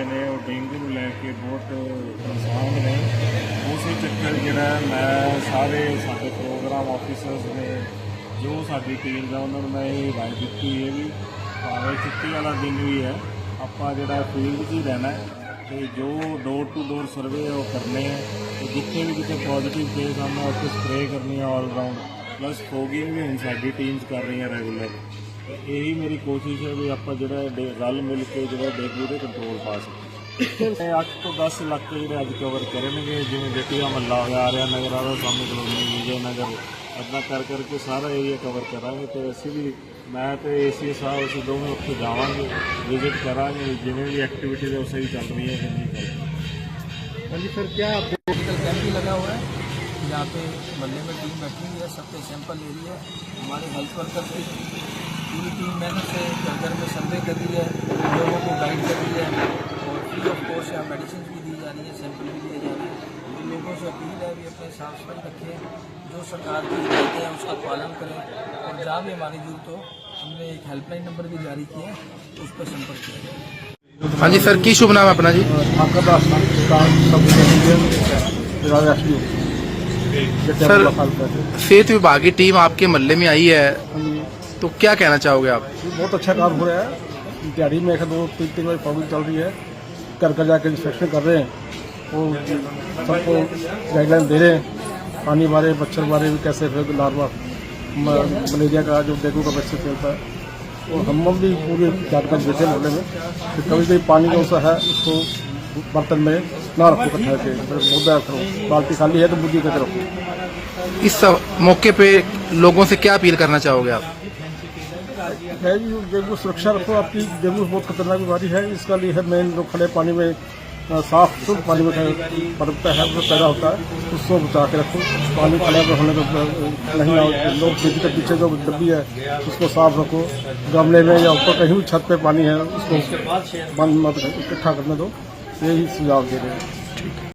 ਜਿਹੜੇ ਨੇ ਉਹ ਡੇਂਗੂ ਨੂੰ ਲੈ ਕੇ ਬਹੁਤ ਪਰੇਸ਼ਾਨ ਨੇ। ਉਸੇ ਚੱਕਰ ਜਿਹੜਾ ਮੈਂ ਸਾਰੇ ਸਾਡੇ ਪ੍ਰੋਗਰਾਮ ਆਫੀਸਰਸ ਨੇ, ਜੋ ਸਾਡੀ ਟੀਮ ਦਾ ਉਹਨਾਂ ਨੂੰ ਮੈਂ ਇਹ ਰਾਏ ਦਿੱਤੀ ਹੈ ਵੀ ਭਾਵੇਂ ਛੁੱਟੀ ਵਾਲਾ ਦਿਨ ਵੀ ਹੈ, ਆਪਾਂ ਜਿਹੜਾ ਫੀਲਡ 'ਚ ਹੀ ਰਹਿਣਾ ਹੈ ਤੇ ਜੋ ਡੋਰ ਟੂ ਡੋਰ ਸਰਵੇ ਉਹ ਕਰਨੇ ਹੈ ਤੇ ਜਿੱਥੇ ਵੀ ਕਿਤੇ ਪੋਜ਼ਿਟਿਵ ਕੇਸ ਆਉਂਦਾ, ਉੱਥੇ ਸਪਰੇਅ ਕਰਨੀ ਹੈ ਆਲ ਰਾਊਂਡ ਪਲੱਸ ਫੋਗਿੰਗ ਵੀ ਹੁਣ ਸਾਡੀ ਟੀਮਸ ਕਰ ਰਹੀਆਂ ਰੈਗੂਲਰ ਇਹੀ ਮੇਰੀ ਕੋਸ਼ਿਸ਼ ਹੈ ਵੀ ਆਪਾਂ ਜਿਹੜਾ ਡੇ- ਰਲ ਮਿਲ ਕੇ ਜਿਹੜਾ ਡੇਂਗੂ ਦੇ ਕੰਟਰੋਲ ਪਾ ਸਕੀਏ ਇਹ 8 ਤੋਂ 10 ਇਲਾਕੇ ਜਿਹੜੇ ਅੱਜ ਕਵਰ ਕਰਨਗੇ ਜਿਵੇਂ ਜੱਟੀਆ ਮੱਲਾ ਹੋਇਆ ਆਰਿਆ ਨਗਰ ਆ ਸਾਹਮਣੇ ਕਲੋਨੀ ਵਿਜੇ ਨਗਰ ਅੱਧਾ ਕਰ ਕਰਕੇ ਸਾਰਾ ਏਰੀਆ ਕਵਰ ਕਰਾਂਗੇ ਤੇ ਅਸੀਂ ਵੀ ਮੈਂ ਤੇ ਏਸੀ ਸਾਹਿਬ ਅਸੀਂ ਦੋਵੇਂ ਉੱਥੇ ਜਾਵਾਂਗੇ ਵਿਜ਼ਿਟ ਕਰਾਂਗੇ ਵੀ ਜਿਵੇਂ ਵੀ ਐਕਟੀਵਿਟੀ ਉਹ ਸਹੀ ਚੱਲ ਰਹੀ ਹੈ ਕਿ ਨਹੀਂ ਚੱਲ ਰਹੀ हाँ जी सर क्या आप मेडिकल कैंप भी लगा हुआ है यहाँ पे मोहल्ले में टीम बैठी हुई है सबके सैंपल ले रही है हमारे हेल्थ वर्कर की पूरी टीम मेहनत से घर घर में सर्वे कर रही है लोगों को गाइड कर रही है और फ्री ऑफ़ कॉस्ट यहाँ मेडिसिन भी दी जा रही है सैंपल भी लिए जा रहे हैं। तो लोगों से अपील है भी अपने साफ़ सफ़ाई रखें जो सरकार की हिदायतें हैं उसका पालन करें और जहाँ भी हमारी ज़रूरत हो हमने एक हेल्पलाइन नंबर भी जारी किया है उस पर संपर्क किया जाए हाँ जी सर की शुभ नाम है अपना जी? सर- सर सेहत विभाग की टीम आपके मोहल्ले में आई है। तो क्या कहना चाहोगे आप? बहुत अच्छा काम हो रहा है। दिहाड़ी में एक दो तीन तीन बजे फॉर्मिंग चल रही है। घर घर जाकर इंस्पेक्शन कर रहे हैं। और सबको गाइडलाइन दे रहे हैं। पानी बारे मच्छर बारे भी कैसे फिर लार्वा मलेरिया का जो डेंगू का वैक्सीन चलता है। और हम लोग भी पूरी जानकारी देते हैं मोहल्ले में कि कभी कभी पानी जो सा है उसको बर्तन में ना रखो इकट्ठा के। मुद्दा रखो बाल्टी खाली है तो बुद्धि करके रखो इस मौके पे लोगों से क्या अपील करना चाहोगे आप? है जी, डेंगू सुरक्षा रखो, आपकी डेंगू बहुत खतरनाक बीमारी है। इसका लिए है मेन जो खड़े पानी में साफ़, शुद्ध पानी में पड़ता है पैदा होता है, उसको बचा के रखो। पानी खड़ा होने को नहीं आओ। लोग फ्रिज के पीछे जो डब्बी है, उसको साफ़ रखो। गमले में या ऊपर कहीं भी छत पे पानी है, उसको बंद मत इकट्ठा करने दो। यही सुझाव दे रहे हैं।